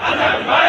Amen.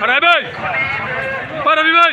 Para aí!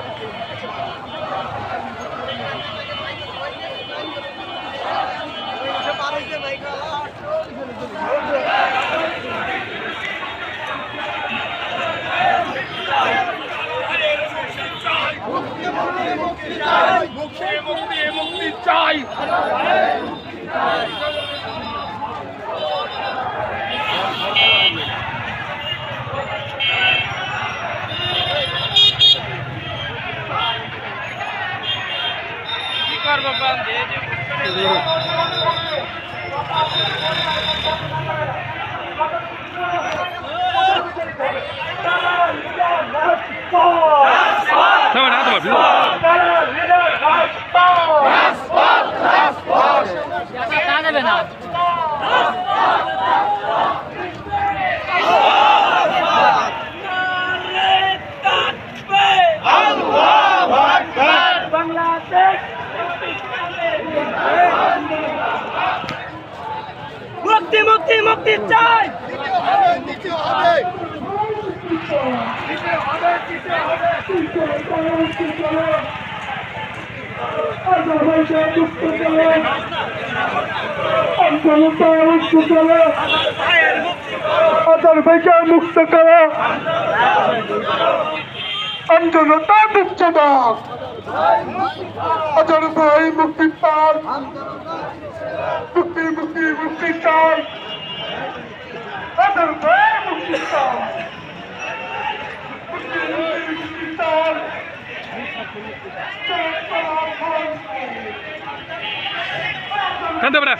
他妈的！আজারবাইজান মুক্ত করা আন্দোলনটা মুক্ত দাও আজারবাই মুক্তি চাই মুক্তি মুক্তি মুক্তি চাই আজারবাই মুক্তি চাই মুক্তি মুক্তি Dindar, Canta, Brás.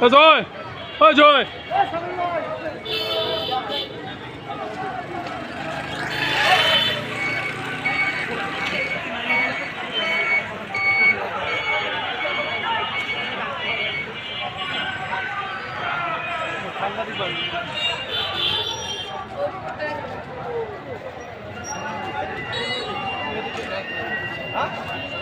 Rồi, rồi, rồi. Hã?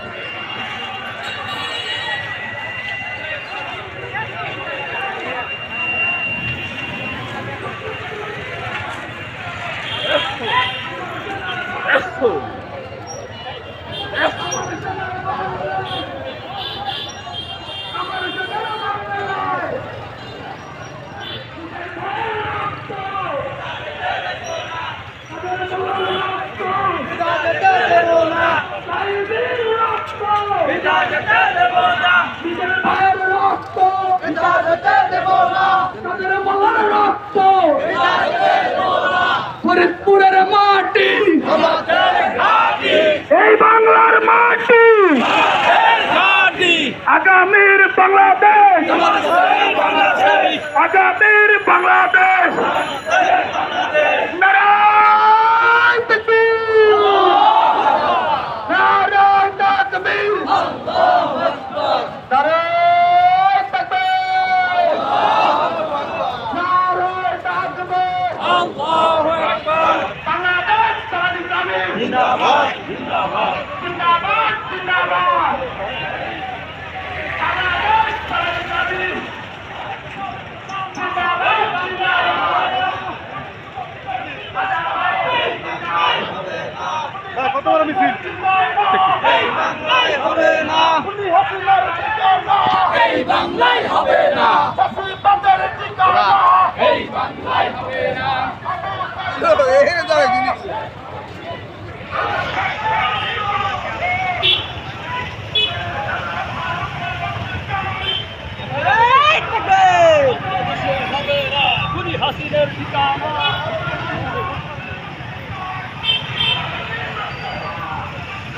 ফরিদপুরের মাটি। এই বাংলার মাটি। আগামীর বাংলাদেশ। আগামীর বাংলাদেশ।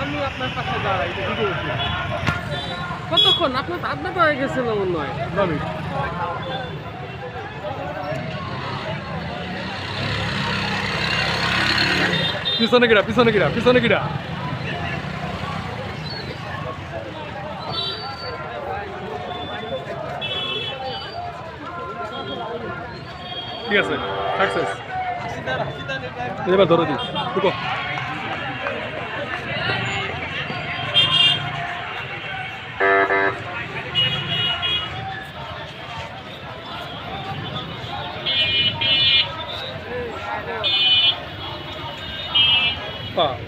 আমি আপনার পাশে দাঁড়াই কতক্ষণ? আপনার আড্ডা তো হয়ে গেছিল মনে হয়? পিছনে গিরা পিছনে গিরা পিছনে গিরা। ঠিক আছে। সাকসেস এবার ধরো দি ঢুকো বাবা